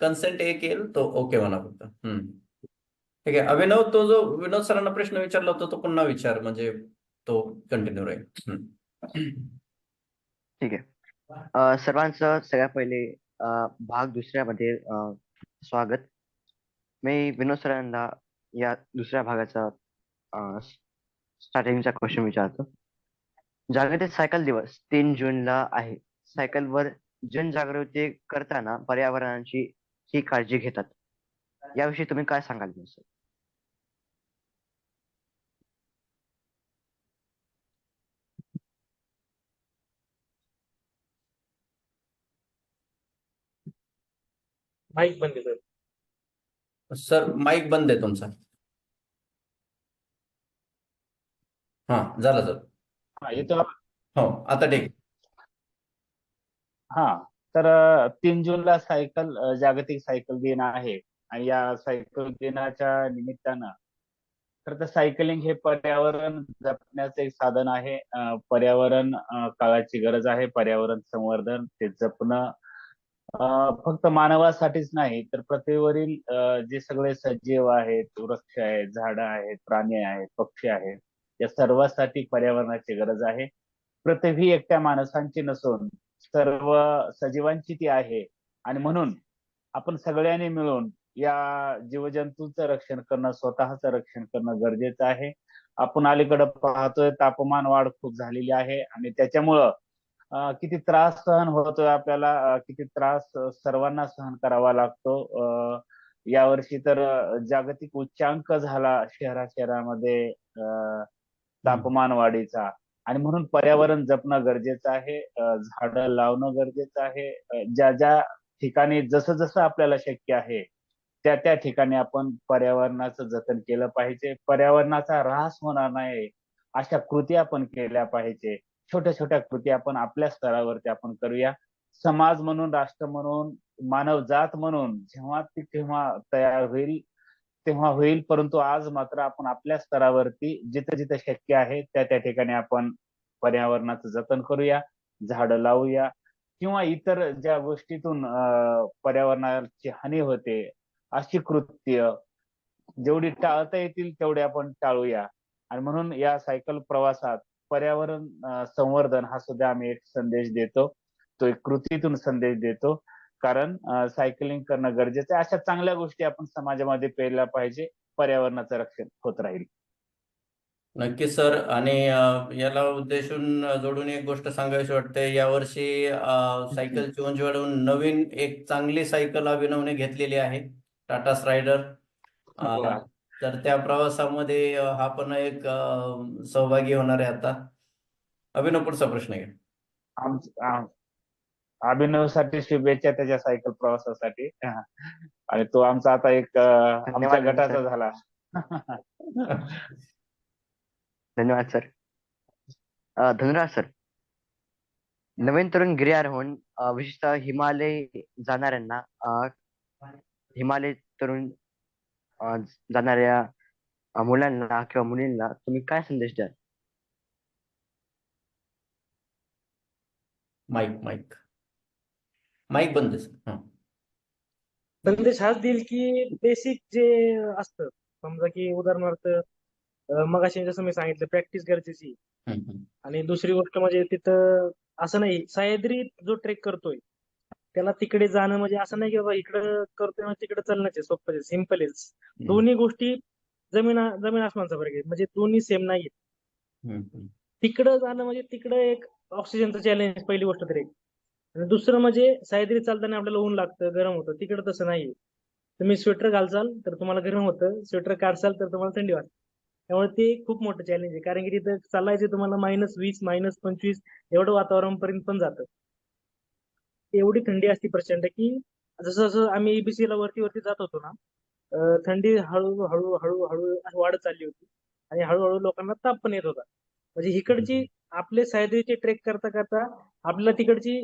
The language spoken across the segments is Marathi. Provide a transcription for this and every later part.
कन्सेंट एक येईल तो ओके म्हणा फक्त. ठीक आहे. अभिनव तो जो विनोद सरांना प्रश्न विचारला होता तो पुन्हा विचार म्हणजे तो कंटिन्यू राहील. ठीक आहे. सर्वांचं सगळ्यात पहिले भाग दुसऱ्यामध्ये स्वागत. मी विनोद सरांना या दुसऱ्या भागाचा स्टार्टिंगचा क्वेश्चन विचारतो. जागतिक सायकल दिवस तीन जूनला आहे. सायकलवर जनजागृती करताना पर्यावरणाची ही काळजी घेतात. याविषयी तुम्ही काय सांगाल सर माईक बंद आहे सर सर माईक बंद आहे तुमचा. हा झालं सर. हा येतो हो आता ठीक. हा. तर तीन जूनला सायकल जागतिक सायकल दिन आहे. आणि या सायकल दिनाच्या निमित्तानं तर तर सायकलिंग हे पर्यावरण जपण्याचं एक साधन आहे. पर्यावरण काळाची गरज आहे. पर्यावरण संवर्धन ते जपणं फक्त मानवासाठीच नाही तर पृथ्वीवरील जे सगळे सजीव आहेत वृक्ष आहेत झाडं आहेत प्राणी आहेत पक्षी आहेत या सर्वांसाठी पर्यावरणाची गरज आहे. पृथ्वी एकट्या माणसांची नसून सर्व सजीवांची ती आहे. आणि म्हणून आपण सगळ्यांनी मिळून या जीवजंतूंचं रक्षण करणं स्वतःचं रक्षण करणं गरजेचं आहे. आपण अलीकडं पाहतोय तापमान वाढ खूप झालेली आहे आणि त्याच्यामुळं किती त्रास सहन होतोय आपल्याला किती त्रास सर्वांना सहन करावा लागतो. अं, यावर्षी तर जागतिक उच्चांक झाला शहरा शहरामध्ये अं, तापमान वाढीचा. आणि म्हणून पर्यावरण जपणं गरजेचं आहे झाडं लावणं गरजेचं आहे ज्या ज्या ठिकाणी जसं जसं आपल्याला शक्य आहे त्या त्या ठिकाणी आपण पर्यावरणाचं जतन केलं पाहिजे. पर्यावरणाचा ऱ्हास होणार नाही अशा कृती आपण केल्या पाहिजे. छोट्या छोट्या कृती आपण आपल्या स्तरावरती आपण करूया. समाज म्हणून राष्ट्र म्हणून मानव जात म्हणून जेव्हा ती तेव्हा तयार होईल तेव्हा होईल. परंतु आज मात्र आपण आपल्या स्तरावरती जिथं जिथं शक्य आहे त्या त्या ठिकाणी आपण पर्यावरणाचं जतन करूया झाडं लावूया किंवा इतर ज्या गोष्टीतून पर्यावरणाची हानी होते अशी कृत्य जेवढी टाळता येतील तेवढे आपण टाळूया. आणि म्हणून या सायकल प्रवासात पर्यावरण संवर्धन हा सुद्धा आम्ही एक संदेश देतो. तो एक कृतीतून संदेश देतो. कारण सायकलिंग करणं गरजेचं आहे. अशा चांगल्या गोष्टी आपण समाजामध्ये पेरल्या पाहिजे पर्यावरणाचं रक्षण होत राहील. नक्कीच सर. आणि याला उद्देशून जोडून एक गोष्ट सांगावीशी वाटते. यावर्षी अ, सायकलची उंची वाढवून नवीन एक चांगली सायकल अभिनवने घेतलेली आहे. टाटा स्ट्रायडर वा. तर त्या प्रवासामध्ये हा पण एक सहभागी होणार आहे आता. अभिनव पुढचा प्रश्न घ्या. अभिनवसाठी शुभेच्छा त्याच्या सायकल प्रवासासाठी. आणि तो आमचा आता एक आमच्या धन्यवाद, गटाचा सर. झाला. धन्यवाद सर. धनुराज सर. नवीन तरुण गिर्यारोहण विशेषतः हिमालय जाणाऱ्यांना हिमालय तरुण जाणाऱ्या मुलांना किंवा मुलींना तुम्ही काय संदेश द्याल? Mic mic. माईक बंद हं. संदेश हाच देईल की बेसिक जे असतं समजा की उदाहरणार्थ मगाशी जसं मी सांगितलं प्रॅक्टिस गरजेची. आणि दुसरी गोष्ट म्हणजे तिथं असं नाही सह्याद्री जो ट्रेक करतोय त्याला तिकडे जाणं म्हणजे असं नाही की बाबा इकडं करतोय तिकडे चालण्याचे सोपं सिंपल आहे दोन्ही गोष्टी जमीन जमीन आसमानचा फरक आहे. म्हणजे दोन्ही सेम नाही. तिकडं जाणं म्हणजे तिकडं एक ऑक्सिजनचं चॅलेंज पहिली गोष्ट तर. एक आणि दुसरं म्हणजे सह्याद्री चालताना आपल्याला ऊन लागतं गरम होतं. तिकडं तसं नाही तुम्ही स्वेटर घालचाल तर तुम्हाला गरम होतं. स्वेटर काढसाल तर तुम्हाला थंडी वाटते त्यामुळे ते खूप मोठं चॅलेंज आहे. कारण की तिथं चालायचे तुम्हाला मायनस वीस मायनस पंचवीस एवढं वातावरणापर्यंत पण जातं. एवढी थंडी असते प्रचंड की जसं जसं आम्ही एबीसी ला वरती वरती जात होतो ना थंडी हळू हळू हळू हळू वाढत चालली होती. आणि हळूहळू लोकांना ताप पण येत होता. म्हणजे इकडची आपले सह्याद्रीचे ट्रेक करता करता आपल्याला तिकडची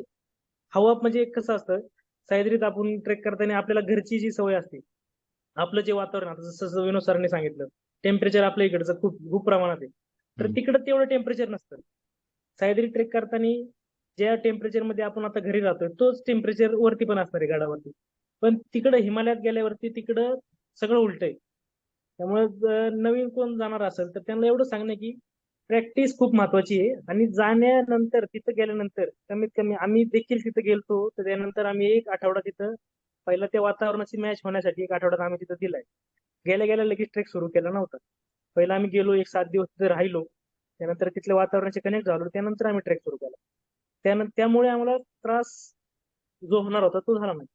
हवा म्हणजे कसं असतं सह्याद्रीत आपण ट्रेक करताना आपल्याला घरची जी सवय असते आपलं जे वातावरण आता जसं जसं विनोद सरांनी सांगितलं टेम्परेचर आपल्या इकडचं खूप खूप प्रमाणात आहे. तर. तिकडं तेवढं टेम्परेचर नसतं. सह्याद्री ट्रेक करताना ज्या टेम्परेचरमध्ये आपण आता घरी राहतोय तोच टेम्परेचर वरती पण असणार आहे गडावरती. पण तिकडं हिमालयात गेल्यावरती तिकडं सगळं उलट आहे. त्यामुळे नवीन कोण जाणार असेल तर त्यांना एवढं सांगणं की प्रॅक्टिस खूप महत्वाची आहे. आणि जाण्यानंतर तिथं गेल्यानंतर कमीत कमी आम्ही देखील तिथं गेलतो. तर त्यानंतर आम्ही एक आठवडा तिथं पहिला त्या वातावरणाची मॅच होण्यासाठी एक आठवडा आम्ही तिथं दिलाय. गेल्या गेल्या लगेच ट्रेक सुरू केला नव्हता. पहिला आम्ही गेलो एक सात दिवस तिथे राहिलो. त्यानंतर तिथल्या वातावरणाशी कनेक्ट झालो. त्यानंतर आम्ही ट्रेक सुरू केला. त्यानंतर त्यामुळे आम्हाला त्रास जो होणार होता तो झाला नाही.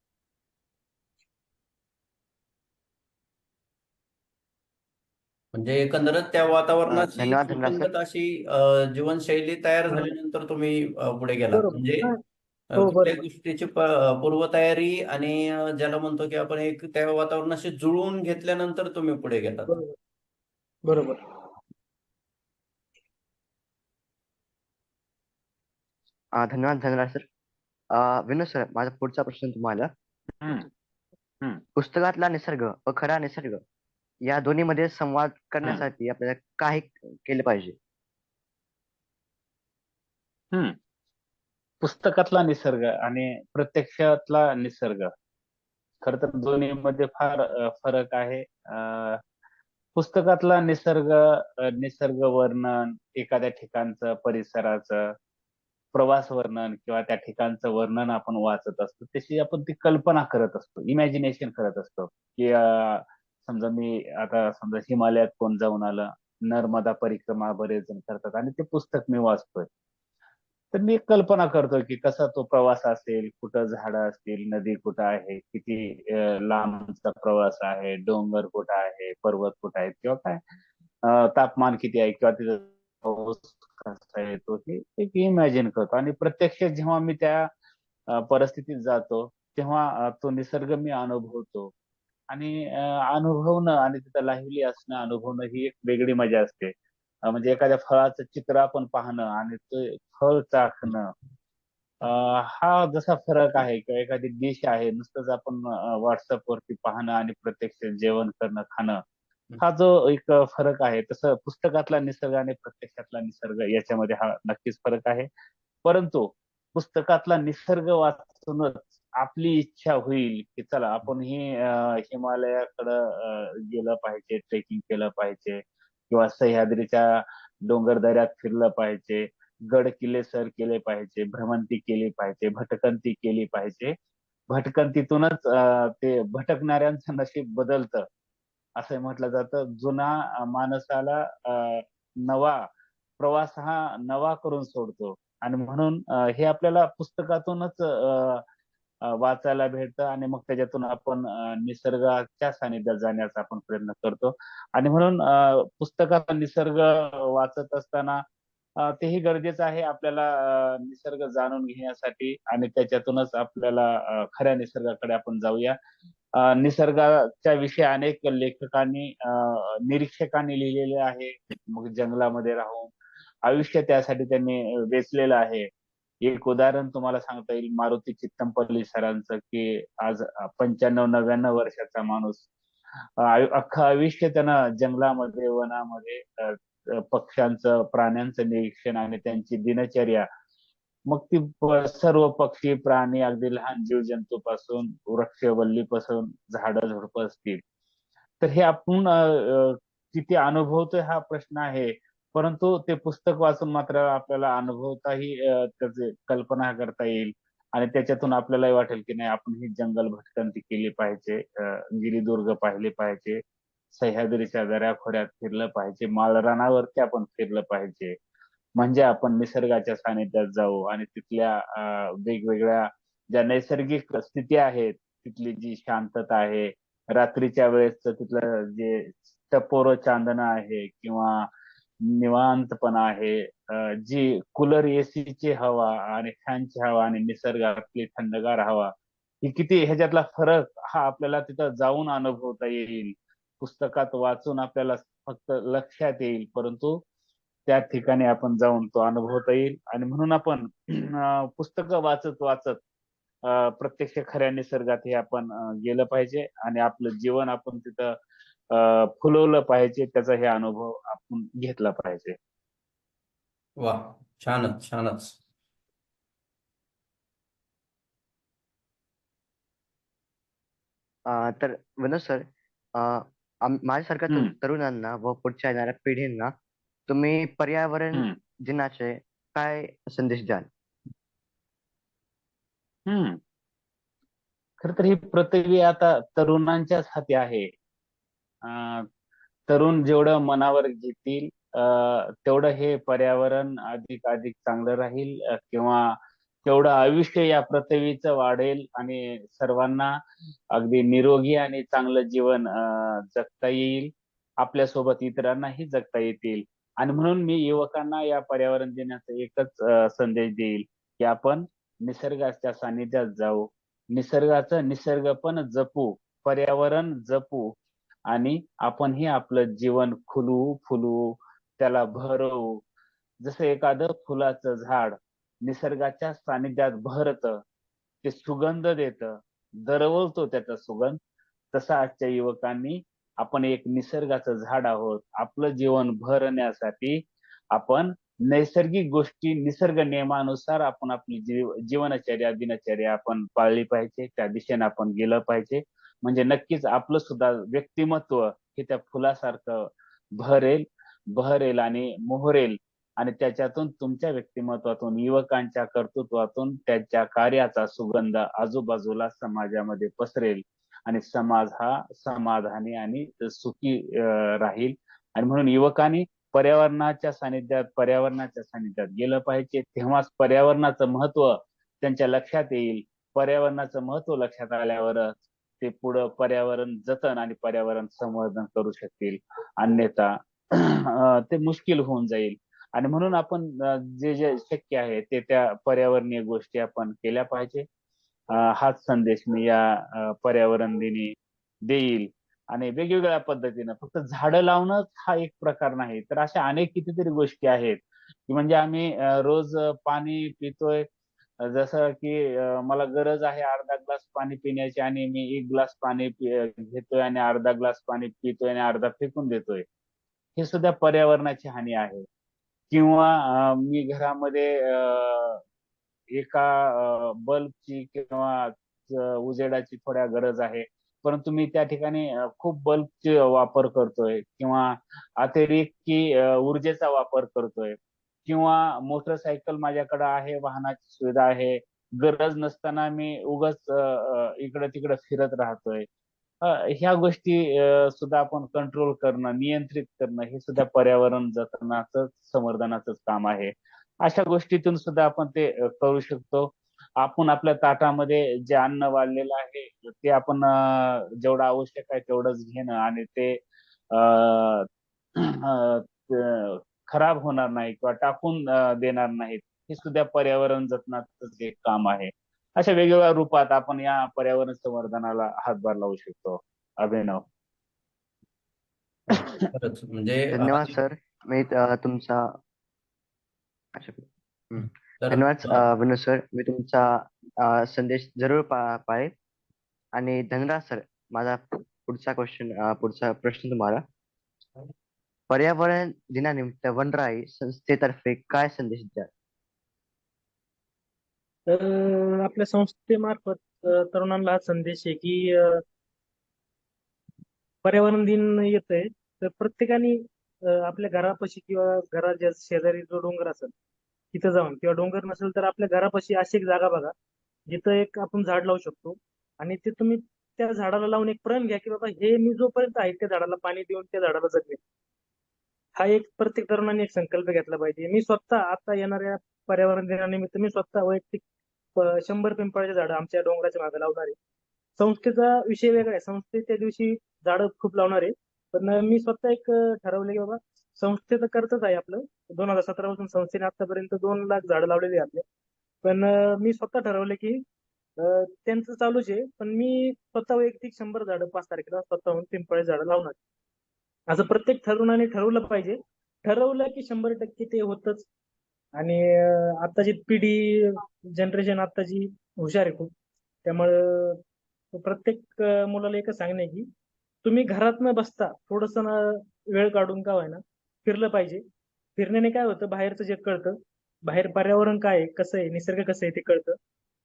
म्हणजे एकंदरच त्या वातावरणाची धन्यवाद, धन्यवाद, सर. सुसंगत अशी अ, जीवनशैली तयार. झाल्यानंतर तुम्ही अ, पुढे गेलात बरोबर. म्हणजे हा. अ, हो, बरोबर. गोष्टीची प- पूर्वतयारी आणि अ, ज्याला म्हणतो की आपण एक त्या वातावरणाशी जुळवून घेतल्यानंतर तुम्ही पुढे गेलात बरोबर बरोबर अं, धन्यवाद धन्यवाद सर अं, विनोद सर माझा पुढचा प्रश्न तुम्हाला हम्म. पुस्तकातला निसर्ग व खरा निसर्ग या दोन्हीमध्ये संवाद करण्यासाठी आपल्याला काय केले पाहिजे? हम्म. पुस्तकातला निसर्ग आणि प्रत्यक्षातला निसर्ग. खर तर दोन्हीमध्ये फार अ, फरक आहे. पुस्तकातला निसर्ग निसर्ग वर्णन एखाद्या ठिकाणचं परिसराचं प्रवास वर्णन किंवा त्या ठिकाणचं वर्णन आपण वाचत असतो. त्याची आपण ती कल्पना करत असतो. इमॅजिनेशन करत असतो की समजा मी आता समजा हिमालयात कोण जाऊन आलं नर्मदा परिक्रमा बरेच जण करतात आणि ते पुस्तक मी वाचतोय. तर मी कल्पना करतो की कसा तो प्रवास असेल कुठं झाडं असतील नदी कुठं आहे किती लांबचा प्रवास आहे डोंगर कुठं आहे पर्वत कुठं आहे किंवा काय तापमान किती आहे किंवा तिथं पाऊस कसा येतो हे एक इमॅजिन करतो. आणि प्रत्यक्ष जेव्हा मी त्या परिस्थितीत जातो तेव्हा तो निसर्ग मी अनुभवतो. आणि अ, अनुभवणं आणि तिथं लाईव्हली असणं अनुभवणं ही एक वेगळी मजा असते. अ, म्हणजे एखाद्या फळाचं चित्र आपण पाहणं आणि ते फळ चाखणं. अ, हा जसा फरक आहे किंवा एखादी डिश आहे नुसतंच आपण व्हॉट्सअप वरती पाहणं आणि प्रत्यक्ष जेवण करणं खाणं हा जो एक फरक आहे. तसं पुस्तकातला निसर्ग आणि प्रत्यक्षातला निसर्ग याच्यामध्ये हा नक्कीच फरक आहे. परंतु पुस्तकातला निसर्ग वाचूनच आपली इच्छा होईल की चला आपण ही हिमालयाकडं गेलं पाहिजे ट्रेकिंग केलं पाहिजे किंवा सह्याद्रीच्या डोंगरदऱ्यात फिरलं पाहिजे गड किल्ले सर केले पाहिजे भ्रमंती केली पाहिजे भटकंती केली पाहिजे. भटकंतीतूनच ते भटकणाऱ्यांचं नशीब बदलतं असं म्हटलं जातं. जुना माणसाला अ, नवा प्रवास हा नवा करून सोडतो. आणि म्हणून हे आपल्याला पुस्तकातूनच अं वाचायला भेटतं आणि मग त्याच्यातून आपण निसर्गाच्या सानिध्यात जाण्याचा आपण प्रयत्न करतो. आणि म्हणून पुस्तकाचा निसर्ग वाचत असताना तेही गरजेचं आहे आपल्याला निसर्ग जाणून घेण्यासाठी आणि त्याच्यातूनच आपल्याला खऱ्या निसर्गाकडे आपण जाऊया. निसर्गाच्या विषयी अनेक लेखकांनी निरीक्षकांनी लिहिलेले आहे. मग जंगलामध्ये राहून आयुष्य त्यासाठी त्यांनी वेचलेलं आहे. एक उदाहरण तुम्हाला सांगता येईल. मारुती चित्तमपल्ली सरांचं की आज पंच्याण्णव नव्याण्णव वर्षाचा माणूस अख्खं आयुष्य त्यानं जंगलामध्ये वनामध्ये पक्ष्यांचं प्राण्यांचं निरीक्षण आणि त्यांची दिनचर्या. मग ती सर्व पक्षी प्राणी अगदी लहान जीवजंतू पासून वृक्षवल्लीपासून झाडं झुडपं असतील. तर हे आपण किती अनुभवतोय हा प्रश्न आहे. परंतु ते पुस्तक वाचून मात्र आपल्याला अनुभवताही त्याचे कल्पना करता येईल. आणि त्याच्यातून आपल्यालाही वाटेल की नाही आपण ही जंगल भटकंती केली पाहिजे गिरीदुर्ग गिरिदुर्ग पाहिले पाहिजे सह्याद्रीच्या दऱ्याखोऱ्यात फिरलं पाहिजे माळरानावरती आपण फिरलं पाहिजे. म्हणजे आपण निसर्गाच्या सानिध्यात जाऊ आणि तिथल्या वेगवेगळ्या ज्या नैसर्गिक स्थिती आहेत तिथली जी शांतता आहे रात्रीच्या वेळेस तिथलं जे टपोर चांदणं आहे किंवा निवांतपणा आहे. जी कूलर एसीची हवा आणि फॅनची हवा आणि निसर्गातली थंडगार हवा ही किती ह्याच्यातला फरक हा आपल्याला तिथं जाऊन अनुभवता येईल. पुस्तकात वाचून आपल्याला फक्त लक्षात येईल परंतु त्या ठिकाणी आपण जाऊन तो अनुभवता येईल. आणि म्हणून आपण पुस्तकं वाचत वाचत प्रत्यक्ष खऱ्या निसर्गात हे आपण गेलं पाहिजे आणि आपलं जीवन आपण तिथं फुलवलं पाहिजे त्याचा हे अनुभव आपण घेतला पाहिजे. वा छानच छानच. अं, तर विनोद सर माझ्यासारख्या. तरुणांना व पुढच्या येणाऱ्या पिढींना तुम्ही पर्यावरण. दिनाचे काय संदेश द्याल? हम्म. खर तर ही पृथ्वी आता तरुणांच्याच हाती आहे. तरुण जेवढं मनावर घेतील अं, तेवढं हे पर्यावरण अधिक अधिक चांगलं राहील किंवा तेवढं आयुष्य या पृथ्वीचं वाढेल आणि सर्वांना अगदी निरोगी आणि चांगलं जीवन अं, जगता येईल. आपल्यासोबत इतरांनाही जगता येतील. आणि म्हणून मी युवकांना या पर्यावरण देण्याचा एकच संदेश देईल की आपण निसर्गाच्या सानिध्यात जाऊ. निसर्गाचं निसर्ग पण जपू. पर्यावरण जपू. आणि आपणही आपलं जीवन खुलवू फुलवू त्याला भरवू. जसं एखादं फुलाचं झाड निसर्गाच्या सानिध्यात भरत ते सुगंध देत दरवळतो त्याचा सुगंध तसा आजच्या युवकांनी आपण एक निसर्गाचं झाड आहोत. आपलं जीवन भरण्यासाठी आपण नैसर्गिक गोष्टी निसर्ग नियमानुसार आपण आपली जीव जीवनचर्या दिनचर्या आपण पाळली पाहिजे. त्या दिशेने आपण गेलं पाहिजे. म्हणजे नक्कीच आपलं सुद्धा व्यक्तिमत्व हे त्या फुलासारखं भरेल बहरेल आणि मोहरेल. आणि त्याच्यातून तुमच्या व्यक्तिमत्वातून युवकांच्या कर्तृत्वातून त्यांच्या कार्याचा सुगंध आजूबाजूला समाजामध्ये पसरेल. आणि समाज हा समाधानी आणि सुखी राहील. आणि म्हणून युवकांनी पर्यावरणाच्या सानिध्यात पर्यावरणाच्या सानिध्यात गेलं पाहिजे. तेव्हाच पर्यावरणाचं महत्त्व त्यांच्या लक्षात येईल. पर्यावरणाचं महत्त्व लक्षात आल्यावरच ते पुढं पर्यावरण जतन आणि पर्यावरण संवर्धन करू शकतील. अन्यथा ते मुश्किल होऊन जाईल. आणि म्हणून आपण जे जे शक्य आहे ते त्या पर्यावरणीय गोष्टी आपण केल्या पाहिजे. हाच संदेश मी या पर्यावरण दिनी देईल. आणि वेगवेगळ्या पद्धतीनं फक्त झाडं लावणं हा एक प्रकार नाही. तर अशा अनेक कितीतरी गोष्टी आहेत की म्हणजे आम्ही रोज पाणी पितोय जसं की मला गरज आहे अर्धा ग्लास पाणी पिण्याची आणि मी एक ग्लास पाणी घेतोय आणि अर्धा ग्लास पाणी पितोय आणि अर्धा फेकून देतोय. हे सुद्धा पर्यावरणाची हानी आहे. किंवा मी घरामध्ये एका बल्बची किंवा उजेडाची थोड्या गरज आहे. परंतु मी त्या ठिकाणी खूप बल्बचे वापर करतोय किंवा अतिरेकी की ऊर्जेचा वापर करतोय. किंवा मोटरसायकल माझ्याकडे आहे वाहनाची सुविधा आहे. गरज नसताना मी उगाच इकडं तिकडं फिरत राहतोय. ह्या गोष्टी सुद्धा आपण कंट्रोल करणं नियंत्रित करणं हे सुद्धा पर्यावरण जतनाचं संवर्धनाचं काम आहे. अशा गोष्टीतून सुद्धा आपण ते करू शकतो. आपण आपल्या ताटामध्ये जे अन्न वाढलेलं आहे ते आपण जेवढं आवश्यक आहे तेवढंच घेणं आणि ते खराब होणार नाही किंवा टाकून देणार नाहीत हे सुद्धा पर्यावरण जतनाचं एक काम आहे. अशा वेगवेगळ्या रूपात आपण या पर्यावरण संवर्धनाला हातभार लावू शकतो. अभिनव. म्हणजे धन्यवाद सर. मी तुमचा धन्यवाद विनोद सर. मी तुमचा संदेश जरूर पाळेल आणि धन्यवाद सर माझा पुढचा क्वेश्चन पुढचा प्रश्न तुम्हाला. पर्यावरण दिनानिमित्त वनराई संस्थेतर्फे काय संदेश द्याल? तर आपल्या संस्थेमार्फत तरुणांना संदेश आहे की अ, पर्यावरण दिन येतंय. तर प्रत्येकाने आपल्या घरापाशी किंवा घराच्या शेजारी जो डोंगर असेल तिथं जाऊन किंवा डोंगर नसेल तर आपल्या घरापाशी अशी एक जागा बघा जिथं एक आपण झाड लावू शकतो. आणि ते तुम्ही त्या झाडाला लावून एक प्रण घ्या की बाबा हे मी जोपर्यंत आहे त्या झाडाला पाणी देऊन त्या झाडाला जगवेन. हा एक प्रत्येक तरुणाने एक संकल्प घेतला पाहिजे. मी स्वतः आता येणाऱ्या पर्यावरण दिनानिमित्त मी स्वतः वैयक्तिक शंभर पिंपळाचे झाड आमच्या डोंगराच्या मागे लावणार आहे. संस्थेचा विषय वेगळा आहे. संस्थे त्या दिवशी झाडं खूप लावणार आहे. पण मी स्वतः एक ठरवले की बाबा संस्थेचं करतच आहे आपलं. दोन हजार सतरा पासून संस्थेने आतापर्यंत दोन लाख झाडं लावलेली आहे आपले. पण मी स्वतः ठरवले की त्यांचं चालूच आहे. पण मी स्वतः वैयक्तिक शंभर झाडं पाच तारखेला स्वतःहून पिंपळे झाडं लावणार असं प्रत्येक तरुणाने ठरवलं पाहिजे. ठरवलं की शंभर टक्के ते होतच. आणि आताची आत्ताची पिढी जनरेशन आत्ताची हुशार आहे खूप. त्यामुळं प्रत्येक मुलाला एकच सांगणे की तुम्ही घरात न बसता थोडस ना वेळ काढून का व्हायना फिरलं पाहिजे. फिरण्याने काय होतं बाहेरचं जे कळतं बाहेर पर्यावरण काय आहे कसं आहे निसर्ग कसं आहे ते कळतं.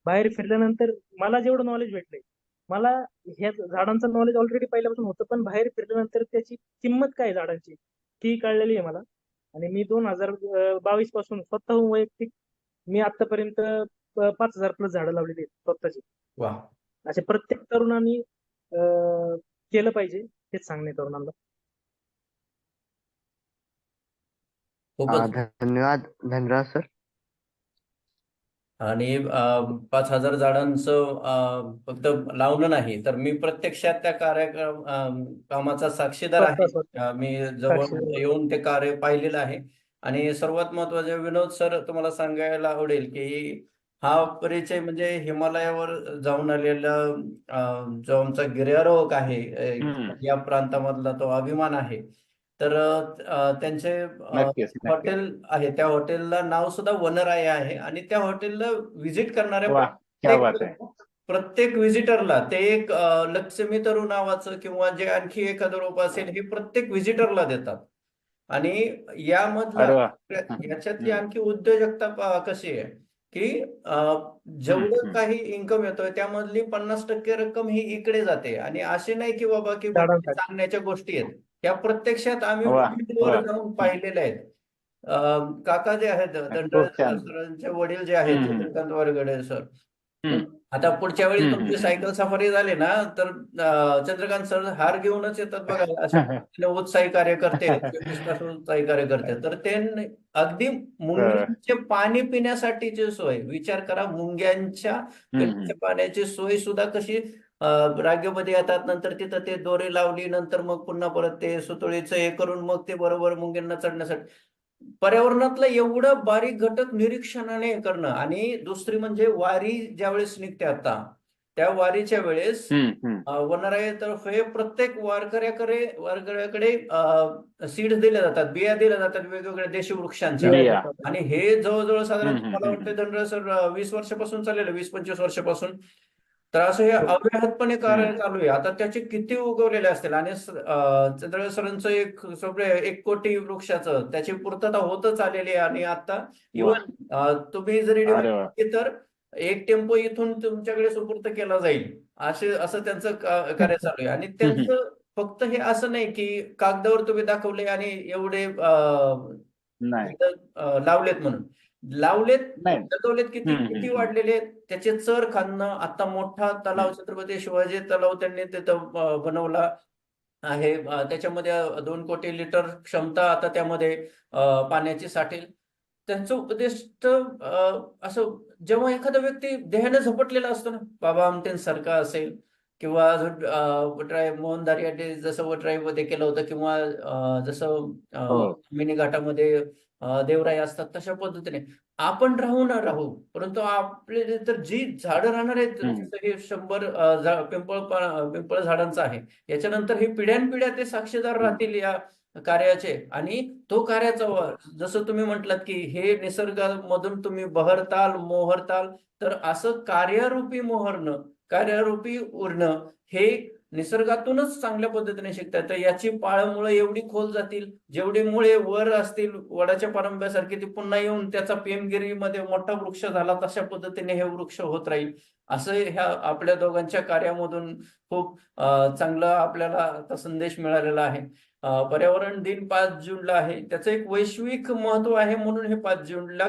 बाहेर फिरल्यानंतर मला जेवढं नॉलेज भेटलंय मला ह्या झाडांचं नॉलेज ऑलरेडी पहिल्यापासून होतं पण बाहेर फिरल्यानंतर त्याची किंमत काय झाडांची? ती कळलेली आहे मला. आणि मी दोन हजार बावीसपासून स्वतःहून वैयक्तिक मी आतापर्यंत पाच हजार प्लस झाडं लावलेली आहेत स्वतःची. असे प्रत्येक तरुणांनी केलं पाहिजे हेच सांगणे तरुणांना. धन्यवाद धन्यवाद सर. आणि पाच हजार झाडांचं फक्त लावणं नाही तर मी प्रत्यक्षात त्या कार्यक्रम कामाचा साक्षीदार आहे मी जवळ. येऊन ते कार्य पाहिलेलं आहे आणि सर्वात महत्त्वाचे विनोद सर तुम्हाला सांगायला आवडेल की हा परिचय म्हणजे हिमालयावर जाऊन आलेला जो आमचा गिर्यारोहक आहे. या प्रांतामधला तो अभिमान आहे तर त्यांचे हॉटेल आहे. त्या हॉटेलला नाव सुद्धा वनराई आहे आणि त्या हॉटेलला व्हिजिट करणाऱ्या प्रत्येक व्हिजिटरला ते एक लक्ष्मी तरू नावाचं किंवा जे आणखी एखादं रोप असेल हे प्रत्येक व्हिजिटरला देतात. आणि यामधला याच्यातली आणखी उद्योजकता कशी आहे. की जेवढं. काही इन्कम येतोय त्यामधली पन्नास टक्के रक्कम ही इकडे जाते आणि असे नाही की बाबा की. सांगण्याच्या गोष्टी आहेत या प्रत्यक्षात आम्ही वा, फील्डवर वा. जाऊन पाहिलेल्या आहेत अ, काका जे आहेत दंड. सरांचे वडील जे आहेत. चंद्रकांत वरगडे सर. आता पुढच्या वेळी तुमची. सायकल सफारी झाली ना तर चंद्रकांत सर हार घेऊनच येतात बघा. अशा उत्साही कार्यकर्ते उत्साही कार्यकर्ते. तर ते अगदी मुंग्यांचे पाणी पिण्यासाठीची सोय विचार करा मुंग्यांच्या पाण्याची सोय सुद्धा कशी अं, रांगेमध्ये येतात नंतर तिथं ते दोरे लावली नंतर मग पुन्हा परत ते सुतळीचं हे करून मग ते बरोबर मुंग्यांना चढण्यासाठी. पर्यावरणातलं एवढं बारीक घटक निरीक्षणाने करणं आणि दुसरी म्हणजे वारी ज्यावेळेस निघते आता त्या वारीच्या वेळेस वनराईतर्फे प्रत्येक वारकऱ्याकडे वारकऱ्याकडे सीड दिल्या जातात बिया दिल्या जातात वेगवेगळ्या देशी वृक्षांच्या. आणि हे जवळजवळ साधारण मला. वाटतं दंड सर वीस वर्षापासून चाललेलं वीस पंचवीस वर्षापासून तर असं हे अव्याहतपणे कार्य. चालू आहे. आता त्याचे किती उगवलेले असतील? आणि स- अ, चंद्र सरांचं एक एक कोटी वृक्षाचं त्याची पूर्तता होतच आलेली आहे आणि आता इव्हन तुम्ही जरी तर एक टेम्पो इथून तुमच्याकडे सुपूर्त केला जाईल. असे असं त्यांचं कार्य चालू आहे. आणि त्यांचं फक्त हे असं नाही की कागदावर तुम्ही दाखवले आणि एवढे लावलेत म्हणून. लावलेत नाही. जगवलेत किती हम्म, किती हम्म. वाढलेले आहेत? त्याचे चर खाणं आता मोठा तलाव छत्रपती शिवाजी तलाव त्यांनी तिथं बनवला आहे. अ, त्याच्यामध्ये दोन कोटी लिटर क्षमता आता त्यामध्ये अ, पाण्याची साठेल. त्यांचं उद्दिष्ट अ, असं जेव्हा एखादा व्यक्ती देहाने झपटलेला असतो ना बाबा आमटेंसारखा असेल. किंवा अजून वटराय मोहनदार यांनी जसं वटराईमध्ये केलं होतं किंवा जसं हो. मिनी घाटामध्ये देवराई असतात तशा पद्धतीने. आपण राहू ना राहू परंतु आपले तर जी झाडं राहणार आहेत हे शंभर पिंपळ पिंपळ झाडांचं आहे. याच्यानंतर हे पिढ्यानपिढ्या ते साक्षीदार राहतील या कार्याचे आणि तो कार्याचा जसं तुम्ही म्हटलात की हे निसर्गामधून तुम्ही बहरताल मोहरताल तर असं कार्यरूपी मोहरणं कार्यरूपी उरणं हे निसर्गातूनच चांगल्या पद्धतीने शिकतात. तर याची पाळमुळं एवढी खोल जातील जेवढे मुळे वर असतील वडाच्या पारंब्यासारखे ती पुन्हा येऊन त्याचा पेमगिरीमध्ये मोठा वृक्ष झाला तशा पद्धतीने हे वृक्ष होत राहील. असं ह्या आपल्या दोघांच्या कार्यामधून खूप चांगला आपल्याला संदेश मिळालेला आहे. पर्यावरण दिन पाच जूनला आहे. त्याचं एक वैश्विक महत्त्व आहे म्हणून हे पाच जूनला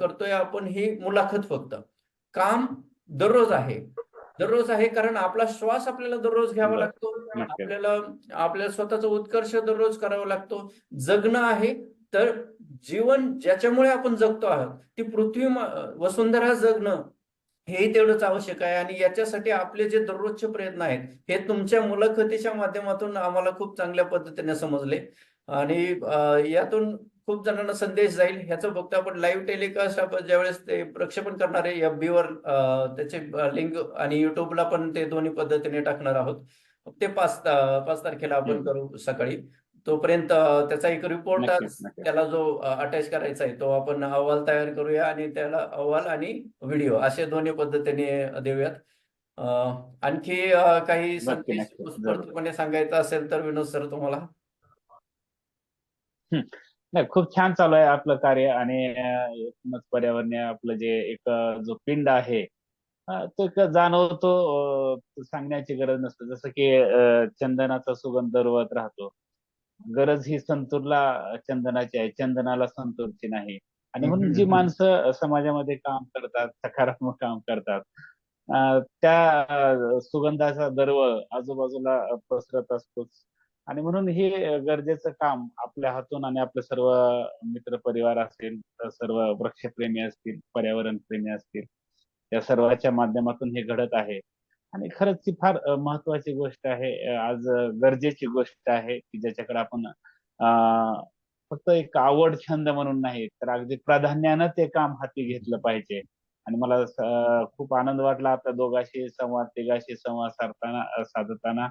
करतोय आपण ही मुलाखत फक्त. काम दररोज आहे. दररोज आहे कारण आपला श्वास आपल्याला दररोज घ्यावा. लागतो. आपल्याला आपल्या स्वतःचा उत्कर्ष दररोज करावा लागतो. जगणं आहे तर जीवन ज्याच्यामुळे आपण जगतो आहोत ती पृथ्वी वसुंधरा जगणं हेही तेवढंच आवश्यक आहे. आणि याच्यासाठी आपले जे दररोजचे प्रयत्न आहेत हे तुमच्या मुलाखतीच्या माध्यमातून आम्हाला खूप चांगल्या पद्धतीने समजले. आणि यातून खूप जणांना संदेश जाईल. ह्याचं फक्त आपण लाईव्ह टेलिकास्ट आपण ज्यावेळेस ते प्रक्षेपण करणार आहे FB वर अ, त्याचे लिंक आणि युट्यूबला पण ते दोन्ही पद्धतीने टाकणार आहोत. ते पाच पाच तारखेला आपण. करू सकाळी. तोपर्यंत त्याचा एक रिपोर्ट. त्याला जो अटॅच करायचा आहे तो आपण अहवाल तयार करूया आणि त्याला अहवाल आणि व्हिडिओ असे दोन्ही पद्धतीने देऊयात. आणखी काही संदेश सांगायचा असेल तर विनोद सर तुम्हाला. नाही खूप छान चालू आहे आपलं कार्य आणि एकूणच पर्यावरणीय आपलं जे एक जो पिंड आहे अं, तो एक जाणवतो अं, सांगण्याची गरज नसते. जसं की अं, चंदनाचा सुगंध दरवळत राहतो. गरज ही संतूरला चंदनाची आहे. चंदनाला संतूरची नाही. आणि म्हणून जी माणसं समाजामध्ये काम करतात सकारात्मक काम करतात अं, त्या अं, सुगंधाचा दरवळ आजूबाजूला पसरत असतोच. आणि म्हणून हे गरजेचं काम आपल्या हातून आणि आपले सर्व मित्र परिवार असतील सर्व वृक्षप्रेमी असतील पर्यावरण प्रेमी असतील या सर्वांच्या माध्यमातून हे घडत आहे. आणि खरंच ती फार महत्वाची गोष्ट आहे. आज गरजेची गोष्ट आहे की ज्याच्याकडे आपण फक्त एक आवड छंद म्हणून नाही तर अगदी प्राधान्यानं ते काम हाती घेतलं पाहिजे. आणि मला खूप आनंद वाटला आपल्या दोघांशी संवाद तिघाशी संवाद साधताना साधताना.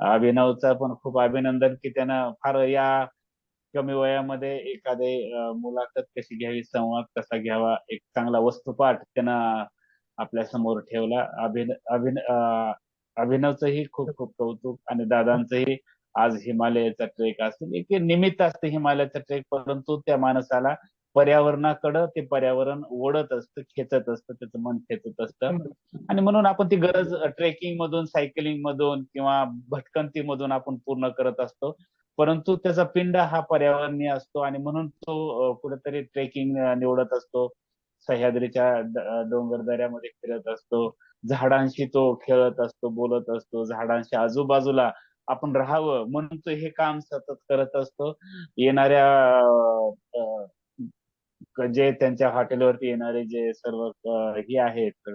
अभिनवचं पण खूप अभिनंदन की त्यानं फार या कमी वयामध्ये एखादे मुलाखत कशी घ्यावी संवाद कसा घ्यावा एक चांगला वस्तुपाठ त्यानं आपल्यासमोर ठेवला. अभिन अभिन अभिनवचंही खूप खूप कौतुक आणि दादांचंही आज हिमालयाचा ट्रेक असेल. एक निमित्त असते हिमालयाचा ट्रेक परंतु त्या माणसाला पर्यावरणाकडं ते पर्यावरण ओढत असतं खेचत असतं त्याचं मन खेचत असतं. आणि म्हणून आपण ती गरज ट्रेकिंग मधून सायकलिंग मधून किंवा भटकंती मधून आपण पूर्ण करत असतो. परंतु त्याचा पिंड हा पर्यावरणीय असतो आणि म्हणून तो कुठेतरी ट्रेकिंग निवडत असतो. सह्याद्रीच्या डोंगर दऱ्यामध्ये फिरत असतो. झाडांशी तो खेळत असतो बोलत असतो. झाडांच्या आजूबाजूला आपण राहावं म्हणून तो हे काम सतत करत असतो. येणाऱ्या जे त्यांच्या हॉटेलवरती येणारे जे सर्व हे आहेत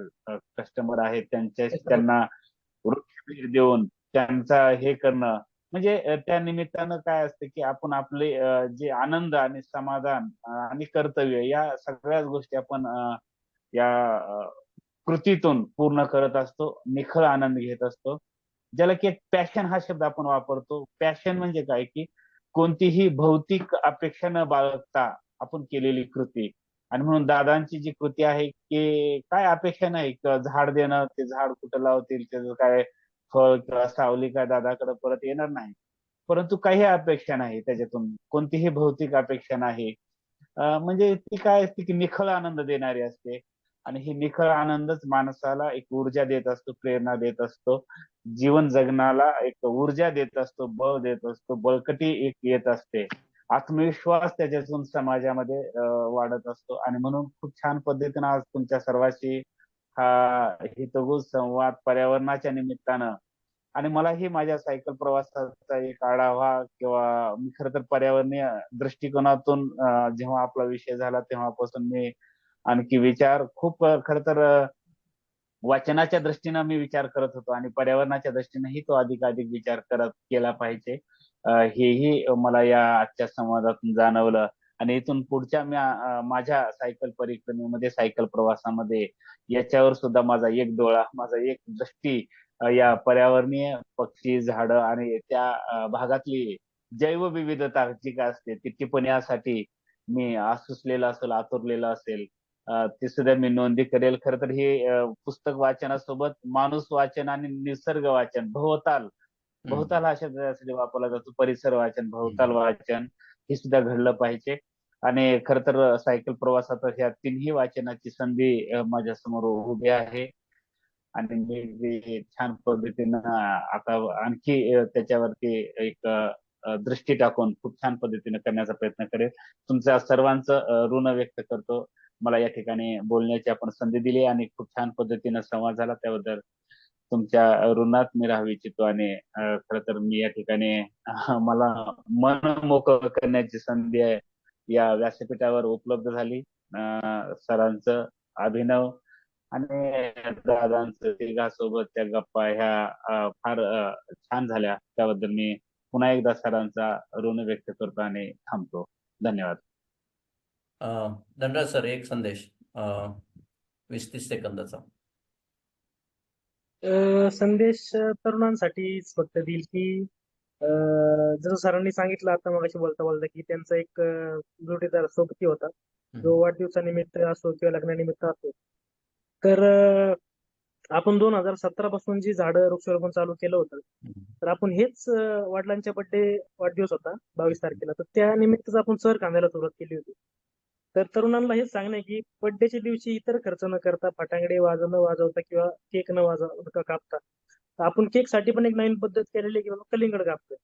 कस्टमर आहेत त्यांच्या त्यांना देऊन त्यांचा हे करणं म्हणजे त्या निमित्तानं काय असतं की आपण आपले जे आनंद आणि समाधान आणि कर्तव्य या सगळ्याच गोष्टी आपण या कृतीतून पूर्ण करत असतो निखळ आनंद घेत असतो. ज्याला की एक पॅशन हा शब्द आपण वापरतो. पॅशन म्हणजे काय? की कोणतीही भौतिक अपेक्षा न बाळगता आपण केलेली कृती. आणि म्हणून दादांची जी कृती आहे की काय अपेक्षा नाही झाड देणं ते झाड कुठं लावतील त्याचं काय फळ किंवा सावली काय दादाकडे परत येणार नाही. परंतु काही अपेक्षा नाही त्याच्यातून. कोणतीही भौतिक अपेक्षा नाही. म्हणजे ती काय असते की निखळ आनंद देणारी असते. आणि ही निखळ आनंदच माणसाला एक ऊर्जा देत असतो प्रेरणा देत असतो. जीवन जगण्याला एक ऊर्जा देत असतो बळ देत असतो बळकटी एक येत असते. आत्मविश्वास त्याच्यातून समाजामध्ये वाढत असतो. आणि म्हणून खूप छान पद्धतीनं आज तुमच्या सर्वांशी हा हितगुज संवाद पर्यावरणाच्या निमित्तानं आणि मलाही माझ्या सायकल प्रवासाचा एक आढावा किंवा मी खर तर पर्यावरणीय दृष्टिकोनातून जेव्हा आपला विषय झाला तेव्हापासून मी आणखी विचार खूप खर तर वाचनाच्या दृष्टीनं मी विचार करत होतो आणि पर्यावरणाच्या दृष्टीनेही तो अधिकाधिक विचार करत केला पाहिजे. हेही मला या आजच्या संवादातून जाणवलं. आणि इथून पुढच्या मी माझ्या सायकल परिक्रमेमध्ये सायकल प्रवासामध्ये याच्यावर सुद्धा माझा एक डोळा माझा एक दृष्टी या पर्यावरणीय पक्षी झाडं आणि त्या भागातली जैवविविधता जी काय असते ती टिपण्यासाठी मी आसुसलेला असेल आतुरलेलं असेल ती ते सुद्धा मी नोंदी करेल. खर तर हे पुस्तक वाचनासोबत माणूस वाचन आणि निसर्ग वाचन भोवताल भोवताल हा शब्द यासाठी वापरला जातो परिसर वाचन भोवताल वाचन हे सुद्धा घडलं पाहिजे. आणि खर तर सायकल प्रवासात ह्या तिन्ही वाचनाची संधी माझ्यासमोर उभी आहे. आणि मी छान पद्धतीनं आता आणखी त्याच्यावरती एक दृष्टी टाकून खूप छान पद्धतीने करण्याचा प्रयत्न करेल. तुमच्या सर्वांचं ऋण व्यक्त करतो. मला या ठिकाणी बोलण्याची आपण संधी दिली आणि खूप छान पद्धतीनं संवाद झाला. त्याबद्दल तुमच्या ऋणात मी राहू इच्छितो आणि खर तर मी या ठिकाणी मला मन मोकळं करण्याची संधी आहे. या व्यासपीठावर उपलब्ध झाली. सरांच सरांचं अभिनव आणि दादांचं तिघासोबत त्या गप्पा ह्या फार छान झाल्या. त्याबद्दल मी पुन्हा एकदा सरांचा ऋण व्यक्त करतो आणि थांबतो. धन्यवाद. धनराज सर. एक संदेश. वीस तीस सेकंदाचा. अ, संदेश अ, तरुणांसाठीच फक्त देईल की अ, जसं सरांनी सांगितलं आता मगाशी बोलता बोलता की त्यांचा एक अ, जोडीदार सोबती होता. जो वाढदिवसानिमित्त असो किंवा लग्नानिमित्त असो. तर अ, आपण दोन हजार सतरा पासून जी झाडं वृक्षारोपण चालू केलं होतं तर आपण हेच अ, वडिलांच्या बड्डे वाढदिवस होता बावीस तारखेला. तर त्या निमित्तच आपण सर कांद्याला सुरुवात केली होती. तर तरुणांना हेच सांगणं की बर्थडेच्या दिवशी इतर खर्च न करता फटांगडे वाज न वाजवता किंवा केक न वाजव कापता. आपण केकसाठी पण एक नवीन पद्धत केलेली आहे की बाबा कलिंगड कापतोय.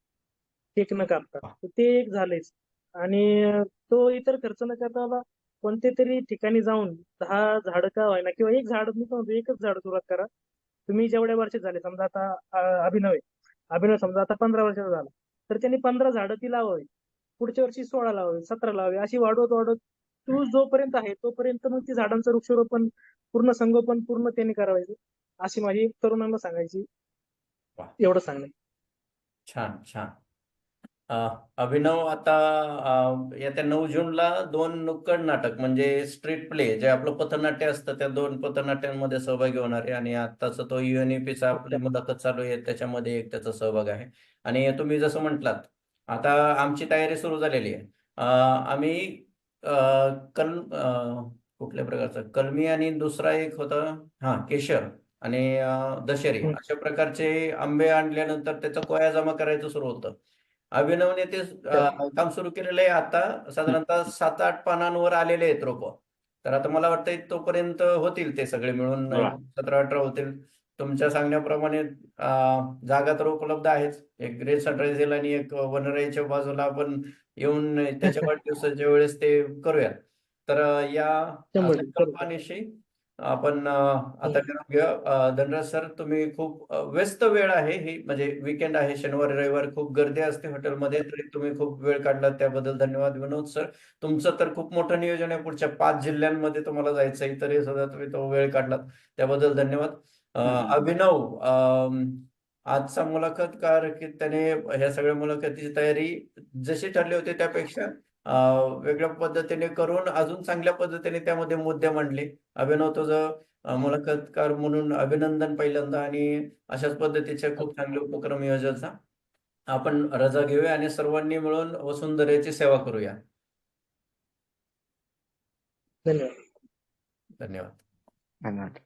केक न कापता. ते एक झालेच आणि तो इतर खर्च न करता बाबा कोणते तरी ठिकाणी जाऊन दहा झाडं का व्हायना किंवा एक झाड मी म्हणतो एकच झाड सुरुवात करा. तुम्ही जेवढ्या वर्ष झाले समजा आता अभिनव अभिनव समजा आता पंधरा वर्षाचा झाला. तर त्यांनी पंधरा झाडं ती लावावी. पुढच्या वर्षी सोळा लावावी सतरा लावावी अशी वाढवत वाढवत तू जोपर्यंत आहे तोपर्यंत मग ती झाडांचं वृक्षारोपण पूर्ण संगोपन पूर्ण त्यांनी करावायचं. अशी माझी तरुणांना सांगायची. एवढं सांगणं. छान छान. अभिनव आता येत्या नऊ जूनला दोन नुक्कड नाटक म्हणजे स्ट्रीट प्ले जे आपलं पथनाट्य असतं त्या दोन पथनाट्यांमध्ये सहभागी होणार आहे. आणि आत्ताच तो युएनईपीचा आपली मुलाखत चालू आहे त्याच्यामध्ये एक त्याचा सहभाग आहे. आणि तुम्ही जसं म्हटलात आता आमची तयारी सुरू झालेली आहे. आम्ही कल कुठल्या प्रकारचं? कलमी आणि दुसरा एक होता हा. केशर आणि दशेरी. अशा प्रकारचे आंबे आणल्यानंतर त्याचा कोया जमा करायचं सुरू होतं. अभिनवने ते काम सुरू केलेलं आहे आता. साधारणतः सात आठ पानांवर आलेले आहेत रोप. तर आता मला वाटतं तोपर्यंत होतील ते सगळे मिळून. सतरा अठरा होतील. तुमच्या सांगण्याप्रमाणे जागा तर उपलब्ध आहेच. एक ग्रे सनरायझल आणि एक वनराईच्या बाजूला आपण येऊन त्याच्या वाढदिवसाच्या वेळेस ते करूयात. तर या. संकल्पनेशी आपण आता निरोप घेऊया. धनराज सर तुम्ही खूप व्यस्त वेळ आहे ही म्हणजे विकेंड आहे शनिवार रविवार खूप गर्दी असते हॉटेलमध्ये तरी तुम्ही खूप वेळ काढला त्याबद्दल धन्यवाद विनोद सर. तुमचं तर खूप मोठं नियोजन आहे पुढच्या पाच जिल्ह्यांमध्ये तुम्हाला जायचं आहे तरी सुद्धा तुम्ही तो वेळ काढलात. त्याबद्दल धन्यवाद. अभिनव आजचा मुलाखतकार की त्याने ह्या सगळ्या मुलाखतीची तयारी जशी ठरली होती त्यापेक्षा अं, वेगळ्या पद्धतीने करून अजून चांगल्या पद्धतीने त्यामध्ये मुद्दे मांडले. अभिनव तुझं मुलाखतकार म्हणून अभिनंदन पहिल्यांदा आणि अशाच पद्धतीचे खूप चांगले उपक्रम योजायचा आपण रजा घेऊया आणि सर्वांनी मिळून वसुंधरेची सेवा करूया. धन्यवाद. धन्यवाद. धन्यवाद.